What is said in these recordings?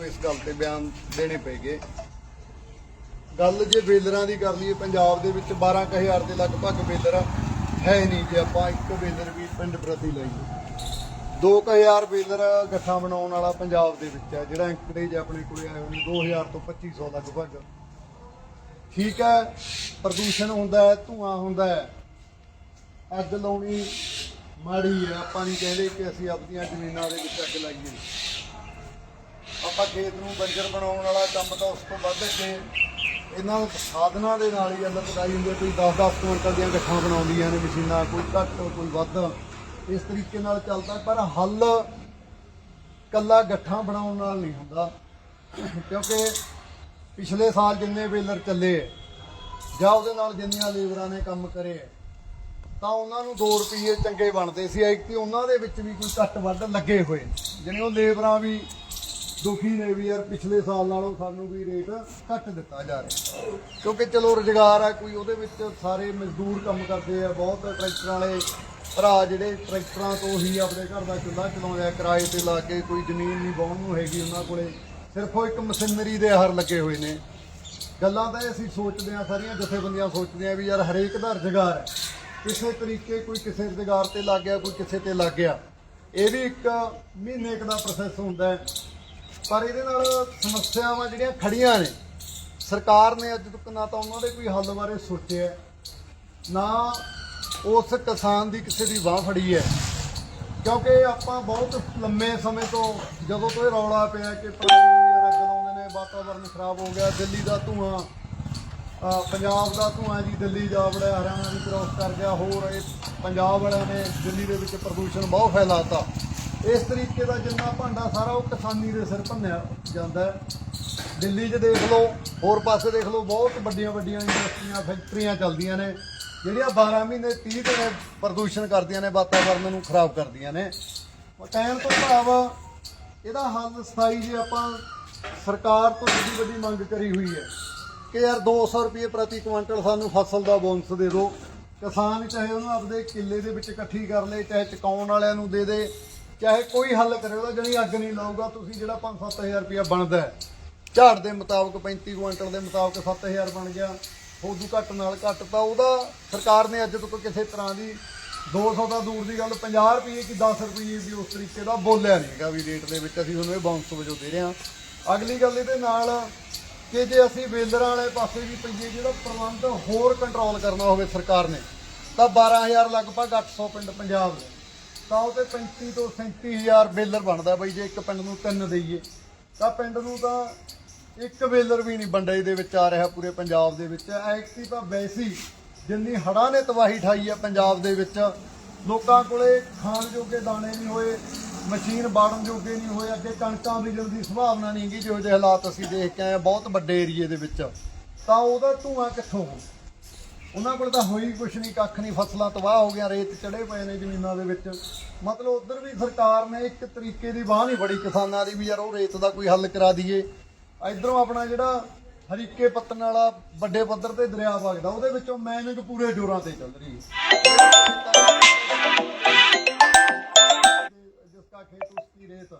ਸਾਨੂੰ ਇਸ ਗੱਲ ਤੇ ਬਿਆਨ ਦੇਣੇ ਪੈਗੇ ਗੱਲ ਜੇ ਬੇਲਰਾਂ ਦੀ ਕਰ ਲਈਏ, ਪੰਜਾਬ ਦੇ ਵਿੱਚ 12000 ਦੇ ਲਗਭਗ ਬੇਲਰ ਹੈ ਨਹੀਂ, ਜੇ ਆਪਾਂ ਇੱਕ ਬੇਲਰ ਵੀ ਪਿੰਡ ਪ੍ਰਤੀ ਲਈਏ। 2000 ਬੇਲਰ ਗੱਠਾਂ ਬਣਾਉਣ ਵਾਲਾ ਪੰਜਾਬ ਦੇ ਵਿੱਚ ਹੈ, ਜਿਹੜਾ ਐਂਕਰੇਜ ਆਪਣੇ ਕੋਲੇ ਆਏ ਹੋਏ ਨੇ 2000 ਤੋਂ 2500 ਲਗਭਗ। ਠੀਕ ਹੈ, ਪ੍ਰਦੂਸ਼ਣ ਹੁੰਦਾ ਹੈ, ਧੂਆਂ ਹੁੰਦਾ ਹੈ। ਅੱਗ ਲਾਉਣੀ ਮਾੜੀ ਹੈ, ਆਪਾਂ ਨਹੀਂ ਕਹਿੰਦੇ ਕਿ ਅਸੀਂ ਆਪਣੀਆਂ ਜ਼ਮੀਨਾਂ ਦੇ ਵਿੱਚ ਅੱਗ ਲਾਈਏ। ਆਪਾਂ ਖੇਤ ਨੂੰ ਬੰਜਰ ਬਣਾਉਣ ਵਾਲਾ ਕੰਮ ਤਾਂ ਉਸ ਤੋਂ ਵੱਧ ਕੇ ਇਹਨਾਂ ਸਾਧਨਾਂ ਦੇ ਨਾਲ ਹੀ ਅੰਦਰ ਪਕਾਈ ਹੁੰਦੀ ਹੈ ਕੋਈ 10-10 ਕੁਇੰਟਲ ਦੀਆਂ ਗੱਠਾਂ ਬਣਾਉਂਦੀਆਂ ਨੇ ਮਸ਼ੀਨਾਂ ਕੋਈ ਘੱਟ ਕੋਈ ਵੱਧ। ਇਸ ਤਰੀਕੇ ਨਾਲ ਚੱਲਦਾ ਪਰ ਹੱਲ ਕੱਲਾ ਗੱਠਾਂ ਬਣਾਉਣ ਨਾਲ ਨਹੀਂ ਹੁੰਦਾ ਕਿਉਂਕਿ ਪਿਛਲੇ ਸਾਲ ਜਿੰਨੇ ਵੇਲਰ ਚੱਲੇ ਹੈ, ਜਾਂ ਉਹਦੇ ਨਾਲ ਜਿੰਨੀਆਂ ਲੇਬਰਾਂ ਨੇ ਕੰਮ ਕਰੇ ਹੈ, ਤਾਂ ਉਹਨਾਂ ਨੂੰ 2 ਰੁਪਏ ਚੰਗੇ ਬਣਦੇ ਸੀ। ਐਕਟੀ ਉਹਨਾਂ ਦੇ ਵਿੱਚ ਵੀ ਕੋਈ ਘੱਟ ਵੱਧ ਲੱਗੇ ਹੋਏ ਜਿਵੇਂ ਉਹ ਲੇਬਰਾਂ ਵੀ ਦੁਖੀ ਨੇ ਵੀ ਯਾਰ, ਪਿਛਲੇ ਸਾਲ ਨਾਲੋਂ ਸਾਨੂੰ ਵੀ ਰੇਟ ਘੱਟ ਦਿੱਤਾ ਜਾ ਰਿਹਾ। ਕਿਉਂਕਿ ਚਲੋ ਰੁਜ਼ਗਾਰ ਆ, ਕੋਈ ਉਹਦੇ ਵਿੱਚ ਸਾਰੇ ਮਜ਼ਦੂਰ ਕੰਮ ਕਰਦੇ ਆ, ਬਹੁਤ ਟਰੈਕਟਰਾਂ ਵਾਲੇ ਭਰਾ ਜਿਹੜੇ ਟਰੈਕਟਰਾਂ ਤੋਂ ਹੀ ਆਪਣੇ ਘਰ ਦਾ ਚੁੱਲ੍ਹਾ ਚਲਾਉਂਦੇ ਆ, ਕਿਰਾਏ ਤੇ ਲਾ ਕੇ ਕੋਈ ਜ਼ਮੀਨ ਨਹੀਂ ਵਾਹੁਣ ਨੂੰ ਹੈਗੀ ਉਹਨਾਂ ਕੋਲੇ। ਸਿਰਫ ਉਹ ਇੱਕ ਮਸ਼ੀਨਰੀ ਦੇ ਹਰ ਲੱਗੇ ਹੋਏ ਨੇ। ਗੱਲਾਂ ਤਾਂ ਇਹ ਅਸੀਂ ਸੋਚਦੇ ਆ ਸਾਰੀਆਂ ਜਥੇਬੰਦੀਆਂ ਸੋਚਦੇ ਆ ਵੀ ਯਾਰ ਹਰੇਕ ਦਾ ਰੁਜ਼ਗਾਰ ਹੈ। ਕਿਸੇ ਤਰੀਕੇ ਕੋਈ ਕਿਸੇ ਰੁਜ਼ਗਾਰ ਤੇ ਲੱਗ ਗਿਆ, ਕੋਈ ਕਿਸੇ ਤੇ ਲੱਗ ਗਿਆ। ਇਹ ਵੀ ਇੱਕ ਮਹੀਨੇ ਕੁ ਦਾ ਪ੍ਰੋਸੈਸ ਹੁੰਦਾ ਹੈ। ਪਰ ਇਹਦੇ ਨਾਲ ਸਮੱਸਿਆਵਾਂ ਜਿਹੜੀਆਂ ਖੜੀਆਂ ਨੇ, ਸਰਕਾਰ ਨੇ ਅੱਜ ਤੱਕ ਨਾ ਤਾਂ ਉਹਨਾਂ ਦੇ ਕੋਈ ਹੱਲ ਬਾਰੇ ਸੋਚਿਆ ਨਾ ਉਸ ਕਿਸਾਨ ਦੀ ਕਿਸੇ ਦੀ ਬਾਹ ਫੜੀ ਹੈ। ਕਿਉਂਕਿ ਆਪਾਂ ਬਹੁਤ ਲੰਮੇ ਸਮੇਂ ਤੋਂ ਜਦੋਂ ਤੋਂ ਇਹ ਰੌਲਾ ਪਿਆ ਕਿ ਪਾਣੀ ਵਗੈਰਾ ਅੱਗ ਲਾਉਂਦੇ ਨੇ, ਵਾਤਾਵਰਨ ਖਰਾਬ ਹੋ ਗਿਆ, ਦਿੱਲੀ ਦਾ ਧੂਆਂ ਪੰਜਾਬ ਦਾ ਧੂਆਂ ਜੀ, ਦਿੱਲੀ ਜਾ ਵੜਿਆ, ਹਰਿਆਣਾ ਵੀ ਕ੍ਰੋਸ ਕਰ ਗਿਆ, ਹੋਰ ਇਹ ਪੰਜਾਬ ਵਾਲਿਆਂ ਨੇ ਦਿੱਲੀ ਦੇ ਵਿੱਚ ਪ੍ਰਦੂਸ਼ਣ ਬਹੁਤ ਫੈਲਾਤਾ। ਇਸ ਤਰੀਕੇ ਦਾ ਜਿੰਨਾ ਭਾਂਡਾ ਸਾਰਾ ਉਹ ਕਿਸਾਨੀ ਦੇ ਸਿਰ ਭੰਨਿਆ ਜਾਂਦਾ ਹੈ। ਦਿੱਲੀ 'ਚ ਦੇਖ ਲਓ, ਹੋਰ ਪਾਸੇ ਦੇਖ ਲਓ, ਬਹੁਤ ਵੱਡੀਆਂ ਵੱਡੀਆਂ ਇੰਡਸਟਰੀਆਂ ਫੈਕਟਰੀਆਂ ਚੱਲਦੀਆਂ ਨੇ, ਜਿਹੜੀਆਂ 12 ਮਹੀਨੇ 30 ਦਿਨ ਪ੍ਰਦੂਸ਼ਣ ਕਰਦੀਆਂ ਨੇ, ਵਾਤਾਵਰਨ ਨੂੰ ਖਰਾਬ ਕਰਦੀਆਂ ਨੇ। ਕਹਿਣ ਤੋਂ ਭਾਵ ਇਹਦਾ ਹੱਲ ਸਥਾਈ ਜੇ ਆਪਾਂ ਸਰਕਾਰ ਤੋਂ ਵੱਡੀ ਵੱਡੀ ਮੰਗ ਕਰੀ ਹੋਈ ਹੈ ਕਿ ਯਾਰ 200 ਰੁਪਏ ਪ੍ਰਤੀ ਕੁਇੰਟਲ ਸਾਨੂੰ ਫਸਲ ਦਾ ਬੋਨਸ ਦੇ ਦਿਓ। ਕਿਸਾਨ ਚਾਹੇ ਉਹਨੂੰ ਆਪਦੇ ਕਿੱਲੇ ਦੇ ਵਿੱਚ ਇਕੱਠੀ ਕਰ ਲੇ, ਚਾਹੇ ਚਕਾਉਣ ਵਾਲਿਆਂ ਨੂੰ ਦੇ ਦੇ ਚਾਹੇ ਕੋਈ ਹੱਲ ਕਰੇ, ਉਹਦਾ ਜਣੀ ਅੱਗ ਨਹੀਂ ਲਾਊਗਾ, ਤੁਸੀਂ ਜਿਹੜਾ 5-7000 ਰੁਪਇਆ ਬਣਦਾ ਹੈ, ਝਾੜ ਦੇ ਮੁਤਾਬਕ 35 ਕੁਇੰਟਲ ਦੇ ਮੁਤਾਬਕ 7000 ਬਣ ਗਿਆ ਉਦੋਂ ਘੱਟ ਨਾਲ ਘੱਟ, ਤਾਂ ਉਹਦਾ ਸਰਕਾਰ ਨੇ ਅੱਜ ਤੱਕ ਕਿਸੇ ਤਰ੍ਹਾਂ ਦੀ 200 ਦਾ ਦੂਰ ਦੀ ਗੱਲ 50 ਰੁਪਏ ਕਿ 10 ਰੁਪਏ ਦੀ ਉਸ ਤਰੀਕੇ ਦਾ ਬੋਲਿਆ ਨਹੀਂ ਹੈਗਾ ਵੀ ਰੇਟ ਦੇ ਵਿੱਚ ਅਸੀਂ ਤੁਹਾਨੂੰ ਇਹ ਬਾਉਂਸ ਵਜੋਂ ਦੇ ਰਹੇ ਹਾਂ। ਅਗਲੀ ਗੱਲ ਇਹਦੇ ਨਾਲ ਕਿ ਜੇ ਅਸੀਂ ਵੇਲਰਾਂ ਵਾਲੇ ਪਾਸੇ ਵੀ ਪਈਏ, ਜਿਹੜਾ ਪ੍ਰਬੰਧ ਹੋਰ ਕੰਟਰੋਲ ਕਰਨਾ ਹੋਵੇ ਸਰਕਾਰ ਨੇ, ਤਾਂ 12000 ਲਗਭਗ 800 ਪਿੰਡ ਪੰਜਾਬ ਦੇ ਤਾਂ ਉਹ ਤੇ 35 ਤੋਂ 37000 ਬੇਲਰ ਬਣਦਾ ਬਈ ਜੇ ਇੱਕ ਪਿੰਡ ਨੂੰ ਤਿੰਨ ਦਈਏ। ਤਾਂ ਪਿੰਡ ਨੂੰ ਤਾਂ ਇੱਕ ਬੇਲਰ ਵੀ ਨਹੀਂ ਵੰਡੇ ਦੇ ਵਿੱਚ ਆ ਰਿਹਾ ਪੂਰੇ ਪੰਜਾਬ ਦੇ ਵਿੱਚ। ਐਕਟੀ ਤਾਂ ਵੈਸੀ ਜਿੰਨੀ ਹੜ੍ਹਾਂ ਨੇ ਤਬਾਹੀ ਠਾਈ ਆ ਪੰਜਾਬ ਦੇ ਵਿੱਚ। ਲੋਕਾਂ ਕੋਲੇ ਖਾਣ ਜੋਗੇ ਦਾਣੇ ਨਹੀਂ ਹੋਏ, ਮਸ਼ੀਨ ਬਾੜਨ ਜੋਗੇ ਨਹੀਂ ਹੋਏ, ਅੱਗੇ ਕਣਕਾਂ ਬੀਜਣ ਦੀ ਸੰਭਾਵਨਾ ਨਹੀਂ ਹੈਗੀ ਜਿਹੋ ਜਿਹੇ ਹਾਲਾਤ ਅਸੀਂ ਦੇਖ ਕੇ ਆਏ ਹਾਂ ਬਹੁਤ ਵੱਡੇ ਏਰੀਏ ਦੇ ਵਿੱਚ। ਤਾਂ ਉਹਦਾ ਧੂਆਂ ਕਿੱਥੋਂ ਹੋਊ? ਉਹਨਾਂ ਕੋਲ ਤਾਂ ਹੋਈ ਕੁਛ ਨਹੀਂ ਕੱਖ ਨਹੀਂ ਫਸਲਾਂ ਤਬਾਹ ਹੋ ਗਈਆਂ, ਰੇਤ ਚੜੇ ਪਏ ਨੇ ਜ਼ਮੀਨਾਂ ਦੇ ਵਿੱਚ। ਮਤਲਬ ਉਧਰ ਵੀ ਸਰਕਾਰ ਨੇ ਇੱਕ ਤਰੀਕੇ ਦੀ ਬਾਹ ਨਹੀਂ ਫੜੀ ਕਿਸਾਨਾਂ ਦੀ ਵੀ ਯਾਰ ਉਹ ਰੇਤ ਦਾ ਕੋਈ ਹੱਲ ਕਰਾ ਦਈਏ। ਇਧਰੋਂ ਆਪਣਾ ਜਿਹੜਾ ਹਰੀਕੇ ਪੱਤਨ ਵਾਲਾ ਵੱਡੇ ਪੱਧਰ ਤੇ ਦਰਿਆ ਵਗਦਾ, ਉਹਦੇ ਵਿੱਚੋਂ ਮੈਨਿੰਗ ਪੂਰੇ ਜ਼ੋਰਾਂ ਤੇ ਚੱਲ ਰਹੀ। ਹੈ ਜਿਸਕਾ ਖੇਤ ਉਸਕੀ ਰੇਤ।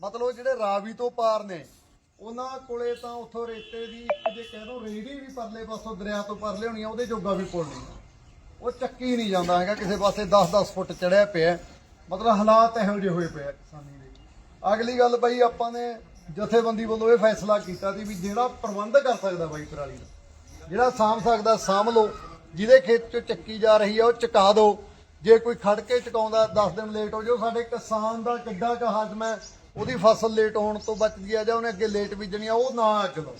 ਮਤਲਬ ਜਿਹੜੇ ਰਾਵੀ ਤੋਂ ਪਾਰ ਨੇ ਉਹਨਾਂ ਕੋਲੇ ਤਾਂ ਉੱਥੋਂ ਰੇਤੇ ਦੀ ਇੱਕ ਜੇ ਕਹਿ ਦੋ ਰੇੜੀ ਵੀ ਪਰਲੇ ਪਾਸੋਂ ਦਰਿਆ ਤੋਂ ਪਰਲੇ ਹੋਣੀ ਆ, ਉਹਦੇ ਜੋਗਾ ਵੀ ਪੁੱਲ ਨਹੀਂ। ਉਹ ਚੱਕੀ ਨਹੀਂ ਜਾਂਦਾ ਹੈਗਾ, ਕਿਸੇ ਪਾਸੇ 10-10 ਫੁੱਟ ਚੜਿਆ ਪਿਆ ਮਤਲਬ ਹਾਲਾਤ ਇਹੋ ਜਿਹੇ ਹੋਏ ਪਏ ਕਿਸਾਨੀ ਦੇ। ਅਗਲੀ ਗੱਲ ਬਈ, ਆਪਾਂ ਨੇ ਜਥੇਬੰਦੀ ਵੱਲੋਂ ਇਹ ਫੈਸਲਾ ਕੀਤਾ ਸੀ ਵੀ ਜਿਹੜਾ ਪ੍ਰਬੰਧ ਕਰ ਸਕਦਾ ਬਾਈ ਪਰਾਲੀ ਦਾ, ਜਿਹੜਾ ਸਾਂਭ ਸਕਦਾ ਸਾਂਭ ਲਓ, ਜਿਹਦੇ ਖੇਤ ਚੋਂ ਚੱਕੀ ਜਾ ਰਹੀ ਆ, ਉਹ ਚਕਾ ਦਿਓ ਜੇ ਕੋਈ ਖੜ ਕੇ ਚਕਾਉਂਦਾ 10 ਦਿਨ ਲੇਟ ਹੋ ਜਾਓ, ਸਾਡੇ ਕਿਸਾਨ ਦਾ ਕਿੱਡਾ ਕੁ ਹਾਜ਼ਮ ਹੈ। ਉਹਦੀ ਫਸਲ ਲੇਟ ਹੋਣ ਤੋਂ ਬਚਦੀ ਆ ਜਾਂ ਉਹਨੇ ਅੱਗੇ ਲੇਟ ਬੀਜਣੀ ਆ ਉਹ ਨਾ ਅੱਗ ਲਾਓ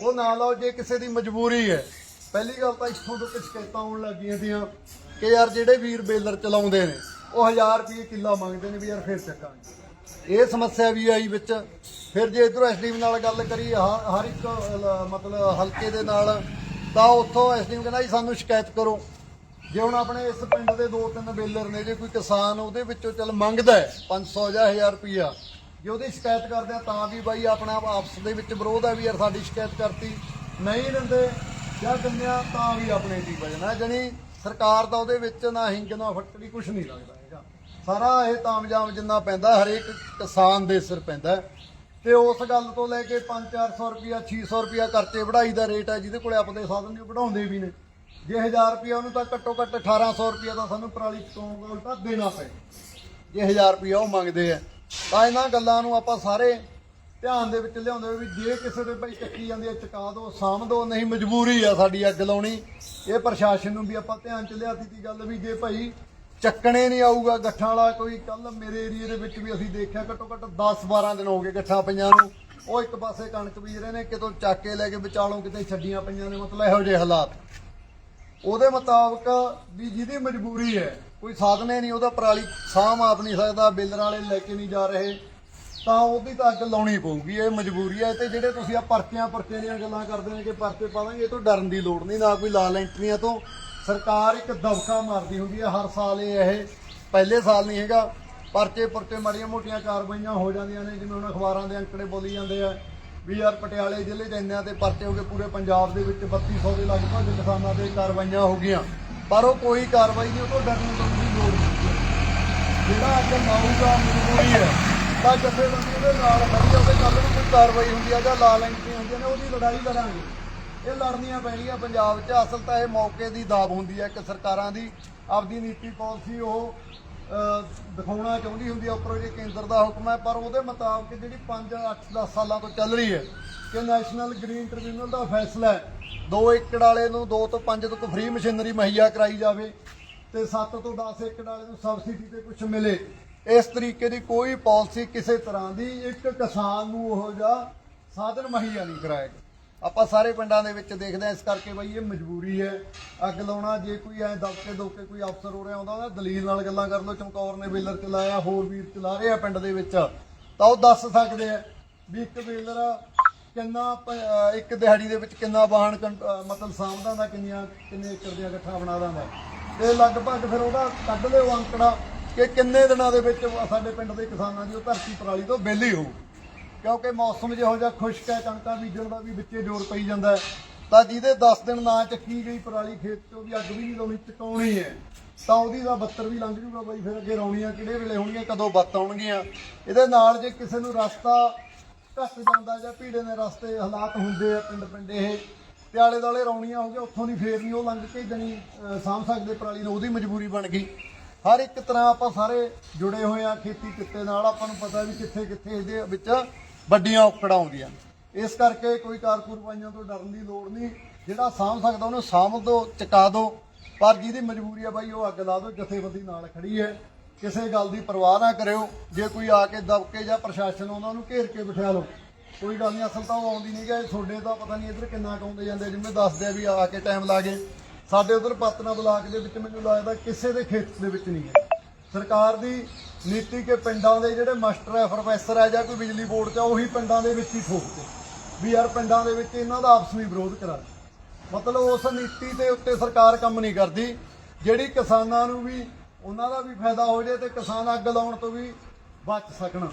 ਉਹ ਨਾ ਲਾਓ, ਜੇ ਕਿਸੇ ਦੀ ਮਜਬੂਰੀ ਹੈ। ਪਹਿਲੀ ਗੱਲ ਤਾਂ ਇੱਥੋਂ ਤੋਂ ਸ਼ਿਕਾਇਤਾਂ ਆਉਣ ਲੱਗੀਆਂ ਦੀਆਂ ਕਿ ਯਾਰ ਜਿਹੜੇ ਵੀਰ ਬੇਲਰ ਚਲਾਉਂਦੇ ਨੇ, ਉਹ 1000 ਰੁਪਏ ਕਿੱਲਾ ਮੰਗਦੇ ਨੇ ਵੀ ਯਾਰ ਫੇਰ ਚੱਕਾਂਗੇ। ਇਹ ਸਮੱਸਿਆ ਵੀ ਆਈ ਵਿੱਚ। ਫਿਰ ਜੇ ਇਧਰੋਂ ਐਸਡੀਐਮ ਨਾਲ ਗੱਲ ਕਰੀ ਹ- ਹਰ ਇੱਕ ਮਤਲਬ ਹਲਕੇ ਦੇ ਨਾਲ, ਤਾਂ ਉੱਥੋਂ ਐਸਡੀਐਮ ਕਹਿੰਦਾ ਜੀ, ਸਾਨੂੰ ਸ਼ਿਕਾਇਤ ਕਰੋ। ਜੇ ਹੁਣ ਆਪਣੇ ਇਸ ਪਿੰਡ ਦੇ ਦੋ ਤਿੰਨ ਬੇਲਰ ਨੇ, ਜੇ ਕੋਈ ਕਿਸਾਨ ਉਹਦੇ ਵਿੱਚੋਂ ਚੱਲ ਮੰਗਦਾ ਹੈ 500 ਜਾਂ 1000 ਰੁਪਿਆ ਜੇ ਉਹਦੀ ਸ਼ਿਕਾਇਤ ਕਰਦੇ ਆ ਤਾਂ ਵੀ ਬਾਈ ਆਪਣਾ ਆਪਸ ਦੇ ਵਿੱਚ ਵਿਰੋਧ ਹੈ ਵੀ ਯਾਰ ਸਾਡੀ ਸ਼ਿਕਾਇਤ ਕਰਤੀ, ਨਹੀਂ ਦਿੰਦੇ, ਜਾਂ ਦਿੰਦੇ ਆ ਤਾਂ ਵੀ ਆਪਣੇ ਦੀ ਵਜਣਾ ਜਣੀ ਸਰਕਾਰ ਦਾ ਉਹਦੇ ਵਿੱਚ ਨਾ ਹਿੰਗ, ਨਾ ਫਟਕੜੀ ਕੁਝ ਨਹੀਂ ਲੱਗਦਾ ਹੈਗਾ। ਸਾਰਾ ਇਹ ਤਾਮਜਾਮ ਜਿੰਨਾ ਪੈਂਦਾ, ਹਰੇਕ ਕਿਸਾਨ ਦੇ ਸਿਰ ਪੈਂਦਾ ਤੇ ਉਸ ਗੱਲ ਤੋਂ ਲੈ ਕੇ 5-400 ਰੁਪਿਆ 600 ਰੁਪਿਆ ਖਰਚੇ ਵਢਾਈ ਦਾ ਰੇਟ ਹੈ, ਜਿਹਦੇ ਕੋਲੇ ਆਪਣੇ ਸਾਧਨ ਨਹੀਂ ਵਢਾਉਂਦੇ ਵੀ ਨੇ। ਜੇ 1000 ਰੁਪਿਆ ਉਹਨੂੰ ਤਾਂ ਘੱਟੋ ਘੱਟ 1800 ਰੁਪਿਆ ਤਾਂ ਸਾਨੂੰ ਪਰਾਲੀ ਚਕਾਉਣ ਕੋਲ ਤਾਂ ਦੇਣਾ ਪਏ। ਜੇ 1000 ਰੁਪਿਆ ਉਹ ਮੰਗਦੇ ਆ। ਤਾਂ ਇਹਨਾਂ ਗੱਲਾਂ ਨੂੰ ਆਪਾਂ ਸਾਰੇ ਧਿਆਨ ਦੇ ਵਿੱਚ ਲਿਆਉਂਦੇ ਹੋਏ ਵੀ ਜੇ ਕਿਸੇ ਦੇ ਭਾਈ ਚੱਕੀ ਜਾਂਦੀ ਹੈ ਚਕਾ ਦਿਓ ਸਾਂਭ ਦਿਓ ਨਹੀਂ ਮਜਬੂਰੀ ਆ ਸਾਡੀ ਅੱਗ ਲਾਉਣੀ। ਇਹ ਪ੍ਰਸ਼ਾਸਨ ਨੂੰ ਵੀ ਆਪਾਂ ਧਿਆਨ ਚ ਲਿਆਤੀ ਦੀ ਗੱਲ ਵੀ ਜੇ ਭਾਈ ਚੱਕਣੇ ਨਹੀਂ ਆਊਗਾ ਗੱਠਾਂ ਵਾਲਾ, ਕੋਈ ਕੱਲ ਮੇਰੇ ਏਰੀਏ ਦੇ ਵਿੱਚ ਵੀ ਅਸੀਂ ਦੇਖਿਆ ਘੱਟੋ ਘੱਟ 10 12 ਦਿਨ ਹੋ ਗਏ ਗੱਠਾਂ ਪਈਆਂ ਨੂੰ। ਉਹ ਇੱਕ ਪਾਸੇ ਕਣਕ ਬੀਜ ਰਹੇ ਨੇ, ਕਿਤੋਂ ਚੱਕ ਕੇ ਲੈ ਕੇ ਵਿਚਾਲੋਂ ਕਿਤੇ ਛੱਡੀਆਂ ਪਈਆਂ ਨੇ, ਮਤਲਬ ਇਹੋ ਜਿਹੇ ਹਾਲਾਤ। ਉਹਦੇ ਮੁਤਾਬਕ ਵੀ ਜਿਹਦੀ ਮਜਬੂਰੀ ਹੈ, ਕੋਈ ਸਾਧਨੇ ਨਹੀਂ, ਉਹਦਾ ਪਰਾਲੀ ਸਾਂਭ ਆਪ ਨਹੀਂ ਸਕਦਾ, ਬਿੱਲਰ ਵਾਲੇ ਲੈ ਕੇ ਨਹੀਂ ਜਾ ਰਹੇ, ਤਾਂ ਉਹਦੀ ਤਾਂ ਅੱਗ ਲਾਉਣੀ ਪਊਗੀ, ਇਹ ਮਜਬੂਰੀ ਹੈ। ਤੇ ਜਿਹੜੇ ਤੁਸੀਂ ਆ ਪਰਚਿਆਂ ਪਰਚੇ ਦੀਆਂ ਗੱਲਾਂ ਕਰਦੇ ਨੇ ਕਿ ਪਰਚੇ ਪਾਵਾਂਗੇ ਇਹ ਤੋਂ ਡਰਨ ਦੀ ਲੋੜ ਨਹੀਂ, ਨਾ ਕੋਈ ਲਾਲ ਐਂਟਰੀਆਂ ਤੋਂ। ਸਰਕਾਰ ਇੱਕ ਦਬਕਾ ਮਾਰਦੀ ਹੁੰਦੀ ਹੈ, ਹਰ ਸਾਲ ਇਹ ਇਹ, ਪਹਿਲੇ ਸਾਲ ਨਹੀਂ ਹੈਗਾ। ਪਰਚੇ ਪਰਚੇ ਮਾੜੀਆਂ ਮੋਟੀਆਂ ਕਾਰਵਾਈਆਂ ਹੋ ਜਾਂਦੀਆਂ ਨੇ, ਜਿਵੇਂ ਹੁਣ ਅਖਬਾਰਾਂ ਦੇ ਅੰਕੜੇ ਬੋਲੀ ਜਾਂਦੇ ਆ। ਵੀ ਯਾਰ ਪਟਿਆਲੇ ਜ਼ਿਲ੍ਹੇ 'ਚ ਇੰਨਿਆਂ ਤੇ ਪਰਚੇ ਹੋ ਗਏ, ਪੂਰੇ ਪੰਜਾਬ ਦੇ ਵਿੱਚ 3200 ਦੇ ਲਗਭਗ ਕਿਸਾਨਾਂ ਦੇ ਕਾਰਵਾਈਆਂ ਹੋ ਗਈਆਂ। ਪਰ ਉਹ ਕੋਈ ਕਾਰਵਾਈ ਨਹੀਂ, ਉਹ ਤੋਂ ਡਰਨ ਤੋਂ ਵੀ ਲੋੜ ਨਹੀਂ ਜਿਹੜਾ ਅੱਜ ਲਾਊਗਾ ਮਜਬੂਰੀ ਹੈ। ਤਾਂ ਜਥੇਬੰਦੀ ਉਹਦੇ ਨਾਲ ਖੜੀ ਉਹਦੇ ਕੱਲ ਨੂੰ ਕੋਈ ਕਾਰਵਾਈ ਹੁੰਦੀ ਆ, ਜਾਂ ਲਾਲ ਐਂਟਰੀ ਹੁੰਦੀਆਂ ਨੇ ਉਹਦੀ ਲੜਾਈ ਲੜਾਂਗੇ। ਇਹ ਲੜਨੀਆਂ ਪੈਣੀਆਂ ਪੰਜਾਬ 'ਚ, ਅਸਲ ਤਾਂ ਇਹ ਮੌਕੇ ਦੀ ਦਾਬ ਹੁੰਦੀ ਹੈ ਕਿ ਸਰਕਾਰਾਂ ਦੀ, ਆਪਦੀ ਨੀਤੀ ਪਾਲਿਸੀ, ਉਹ ਦਿਖਾਉਣਾ ਚਾਹੁੰਦੀ ਹੁੰਦੀ ਹੈ ਉੱਪਰੋਂ ਜੇ ਕੇਂਦਰ ਦਾ ਹੁਕਮ ਹੈ, ਪਰ ਉਹਦੇ ਮੁਤਾਬਕ ਜਿਹੜੀ 5 8 10 ਸਾਲਾਂ ਤੋਂ ਚੱਲ ਰਹੀ ਹੈ, ਕਿ ਨੈਸ਼ਨਲ ਗ੍ਰੀਨ ਟ੍ਰਿਬਿਊਨਲ ਦਾ ਫੈਸਲਾ ਹੈ 2 ਏਕੜ ਵਾਲੇ ਨੂੰ 2 ਤੋਂ 5 ਤੱਕ ਫ੍ਰੀ ਮਸ਼ੀਨਰੀ ਮੁਹੱਈਆ ਕਰਾਈ ਜਾਵੇ ਤੇ 7 ਤੋਂ 10 ਏਕੜ ਵਾਲੇ ਨੂੰ ਸਬਸਿਡੀ ਤੇ ਕੁਝ ਮਿਲੇ, ਇਸ ਤਰੀਕੇ ਦੀ ਕੋਈ ਪਾਲਿਸੀ ਕਿਸੇ ਤਰ੍ਹਾਂ ਦੀ ਇੱਕ ਕਿਸਾਨ ਨੂੰ ਉਹ ਜਿਹਾ ਸਾਧਨ ਮੁਹੱਈਆ ਨਹੀਂ ਕਰਾਇਆ ਆਪਾਂ ਸਾਰੇ ਪਿੰਡਾਂ ਦੇ ਵਿੱਚ ਦੇਖਦੇ ਆ ਇਸ ਕਰਕੇ ਬਈ ਇਹ ਮਜਬੂਰੀ ਹੈ। ਅੱਗ ਲਾਉਣਾ, ਜੇ ਕੋਈ ਐ ਦਬਕੇ ਦੋਕੇ ਕੋਈ ਅਫਸਰ ਹੋ ਰਿਹਾ ਆਉਂਦਾ ਉਹਦਾ ਦਲੀਲ ਨਾਲ ਗੱਲਾਂ ਕਰ ਲਓ। ਚਮਕੌਰ ਨੇ ਬੇਲਰ ਚਲਾਇਆ, ਹੋਰ ਵੀਰ ਚਲਾ ਰਹੇ ਆ ਪਿੰਡ ਦੇ ਵਿੱਚ। ਤਾਂ ਉਹ ਦੱਸ ਸਕਦੇ ਆ ਵੀ ਇੱਕ ਬੇਲਰ ਕਿੰਨਾ ਪ- ਇੱਕ ਦਿਹਾੜੀ ਦੇ ਵਿੱਚ ਕਿੰਨਾ ਵਾਹਨ ਕੰਟ- ਮਤਲਬ ਸਾਂਭਦਾ ਦਾ ਕਿੰਨੀਆਂ, ਕਿੰਨੇ ਏਕੜ ਦੀਆਂ ਗੱਠਾਂ ਬਣਾ ਦਿੰਦਾ। ਤੇ ਲਗਭਗ ਫਿਰ ਉਹਦਾ ਕੱਢ ਲਿਓ ਅੰਕੜਾ ਕਿ ਕਿੰਨੇ ਦਿਨਾਂ ਦੇ ਵਿੱਚ ਸਾਡੇ ਪਿੰਡ ਦੇ ਕਿਸਾਨਾਂ ਦੀ ਉਹ ਧਰਤੀ ਪਰਾਲੀ ਤੋਂ ਵਿਹਲੀ ਹੋਊ। ਕਿਉਂਕਿ ਮੌਸਮ ਜਿਹੋ ਜਿਹਾ ਖੁਸ਼ਕ ਹੈ, ਕਣਕਾਂ ਬੀਜਣ ਦਾ ਵੀ ਵਿੱਚੇ ਜ਼ੋਰ ਪਈ ਜਾਂਦਾ ਹੈ। ਤਾਂ ਜਿਹਦੇ 10 ਦਿਨ ਨਾ ਚੱਕੀ ਗਈ ਪਰਾਲੀ ਖੇਤ 'ਚੋਂ ਵੀ ਅੱਗ ਵੀ ਨਹੀਂ ਲਾਉਣੀ ਚਕਾਉਣੀ ਹੈ, ਤਾਂ ਉਹਦੀ ਦਾ 72 ਵੀ ਲੰਘ ਜੂਗਾ ਬਾਈ, ਫਿਰ ਅੱਗੇ ਰੌਣੀਆਂ ਕਿਹੜੇ ਵੇਲੇ ਹੋਣਗੀਆਂ, ਕਦੋਂ ਬੱਤ ਆਉਣਗੀਆਂ ਇਹਦੇ ਨਾਲ ਜੇ ਕਿਸੇ ਨੂੰ ਰਸਤਾ ਘੱਟ ਜਾਂਦਾ ਜਾਂ ਭੀੜੇ ਦੇ ਰਸਤੇ ਹਾਲਾਤ ਹੁੰਦੇ ਆ ਪਿੰਡ ਪਿੰਡ ਇਹ ਤੇ ਆਲੇ ਦੁਆਲੇ ਰੌਣੀਆਂ ਹੋ ਗਿਆ ਉੱਥੋਂ ਦੀ ਫੇਰ ਨਹੀਂ ਉਹ ਲੰਘ ਕੇ ਜਣੀ ਸਾਂਭ ਸਕਦੇ ਪਰਾਲੀ ਨੂੰ, ਉਹਦੀ ਮਜਬੂਰੀ ਬਣ ਗਈ ਹਰ ਇੱਕ ਤਰ੍ਹਾਂ ਆਪਾਂ ਸਾਰੇ ਜੁੜੇ ਹੋਏ ਆ ਖੇਤੀ ਕਿੱਤੇ ਨਾਲ, ਆਪਾਂ ਨੂੰ ਪਤਾ ਵੀ ਕਿੱਥੇ ਕਿੱਥੇ ਇਹਦੇ ਵਿੱਚ ਵੱਡੀਆਂ ਔਕੜਾਂ ਆਉਂਦੀਆਂ। ਇਸ ਕਰਕੇ ਕੋਈ ਕਾਰਪੂਰ ਤੋਂ ਡਰਨ ਦੀ ਲੋੜ ਨਹੀਂ। ਜਿਹੜਾ ਸਾਂਭ ਸਕਦਾ ਉਹਨੂੰ ਸਾਂਭ ਦੋ ਚਕਾ ਦੋ। ਪਰ ਜਿਹਦੀ ਮਜਬੂਰੀ ਆ ਬਾਈ, ਉਹ ਅੱਗ ਲਾ ਦੋ, ਜਥੇਬੰਦੀ ਨਾਲ ਖੜੀ ਹੈ। ਕਿਸੇ ਗੱਲ ਦੀ ਪਰਵਾਹ ਨਾ ਕਰਿਓ। ਜੇ ਕੋਈ ਆ ਕੇ ਦਬਕੇ ਜਾਂ ਪ੍ਰਸ਼ਾਸਨ ਉਹਨਾਂ ਨੂੰ ਘੇਰ ਕੇ ਬਿਠਾ ਲਓ। ਕੋਈ ਗੱਲ ਨਹੀਂ, ਅਸਲ ਤਾਂ ਉਹ ਆਉਂਦੀ ਨਹੀਂ ਗਏ। ਤੁਹਾਡੇ ਤਾਂ ਪਤਾ ਨਹੀਂ ਇੱਧਰ ਕਿੰਨਾ ਕੁ ਆਉਂਦੇ ਜਾਂਦੇ। ਜਿਵੇਂ ਦੱਸਦੇ ਆ ਵੀ ਆ ਕੇ ਟਾਈਮ ਲਾ ਗਏ। ਸਾਡੇ ਉਧਰ ਪਤਨਾ ਬਲਾਕ ਦੇ ਵਿੱਚ ਮੈਨੂੰ ਲੱਗਦਾ ਕਿਸੇ ਦੇ ਖੇਤ ਦੇ ਵਿੱਚ ਨਹੀਂ ਹੈ। ਸਰਕਾਰ ਦੀ ਨੀਤੀ ਕਿ ਪਿੰਡਾਂ ਦੇ ਜਿਹੜੇ ਮਾਸਟਰ ਹੈ ਪ੍ਰੋਫੈਸਰ ਹੈ ਜਾਂ ਕੋਈ ਬਿਜਲੀ ਬੋਰਡ 'ਚ ਉਹੀ ਪਿੰਡਾਂ ਦੇ ਵਿੱਚ ਹੀ ਠੋਕਦੇ ਵੀ ਯਾਰ ਪਿੰਡਾਂ ਦੇ ਵਿੱਚ ਇਹਨਾਂ ਦਾ ਆਪਸ ਵਿੱਚ ਵਿਰੋਧ ਕਰਾ ਮਤਲਬ ਉਸ ਨੀਤੀ ਦੇ ਉੱਤੇ ਸਰਕਾਰ ਕੰਮ ਨਹੀਂ ਕਰਦੀ, ਜਿਹੜੀ ਕਿਸਾਨਾਂ ਨੂੰ ਵੀ ਉਹਨਾਂ ਦਾ ਵੀ ਫਾਇਦਾ ਹੋ ਜਾਏ ਤੇ ਕਿਸਾਨ ਅੱਗ ਲਾਉਣ ਤੋਂ ਵੀ ਬਚ ਸਕਣ।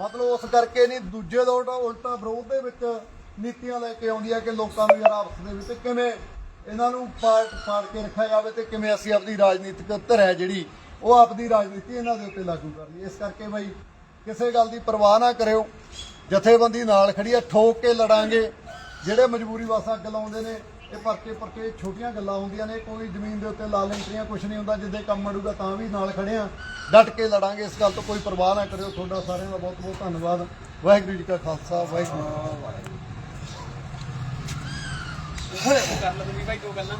ਮਤਲਬ ਉਸ ਕਰਕੇ ਨਹੀਂ, ਦੂਜੇ ਦਾ ਉਲਟਾ ਉਲਟਾ ਵਿਰੋਧ ਦੇ ਵਿੱਚ ਨੀਤੀਆਂ ਲੈ ਕੇ ਆਉਂਦੀ ਹੈ ਕਿ ਲੋਕਾਂ ਨੂੰ ਯਾਰ ਆਪਸ ਦੇ ਵਿੱਚ ਕਿਵੇਂ ਇਹਨਾਂ ਨੂੰ ਪਾੜ ਪਾੜ ਕੇ ਰੱਖਿਆ ਜਾਵੇ ਤੇ ਕਿਵੇਂ ਅਸੀਂ ਆਪਣੀ ਰਾਜਨੀਤਿਕ ਧਿਰ ਹੈ ਜਿਹੜੀ ਉਹ ਆਪਦੀ ਰਾਜਨੀਤੀ ਇਹਨਾਂ ਦੇ ਉੱਤੇ ਲਾਗੂ ਕਰ ਇਸ ਕਰਕੇ ਬਾਈ ਕਿਸੇ ਗੱਲ ਦੀ ਪਰਵਾਹ ਨਾ ਕਰਿਓ। ਜਥੇਬੰਦੀ ਨਾਲ ਖੜੀ ਹੈ, ਠੋਕ ਕੇ ਲੜਾਂਗੇ। ਜਿਹੜੇ ਮਜਬੂਰੀ ਵਾਸ ਅੱਗ ਲਾਉਂਦੇ ਨੇ, ਇਹ ਪਰਚੇ ਪਰਚੇ ਛੋਟੀਆਂ ਗੱਲਾਂ ਹੁੰਦੀਆਂ ਨੇ। ਕੋਈ ਜ਼ਮੀਨ ਦੇ ਉੱਤੇ ਲਾਲ ਐਂਟਰੀਆਂ ਕੁਝ ਨਹੀਂ ਹੁੰਦਾ, ਜਿੱਦੇ ਕੰਮ ਮੜੂਗਾ ਤਾਂ ਵੀ ਨਾਲ ਖੜੇ ਆ ਡਟ ਕੇ ਲੜਾਂਗੇ। ਇਸ ਗੱਲ ਤੋਂ ਕੋਈ ਪਰਵਾਹ ਨਾ ਕਰਿਓ। ਤੁਹਾਡਾ ਸਾਰਿਆਂ ਦਾ ਬਹੁਤ ਬਹੁਤ ਧੰਨਵਾਦ। ਵਾਹਿਗੁਰੂ ਜੀ ਕਾ ਖਾਲਸਾ, ਵਾਹਿਗੁਰੂ ਜੀ ਕੀ ਫਤਿਹ। ਕਰ ਲਓ ਵੀ ਭਾਈ ਦੋ ਗੱਲਾਂ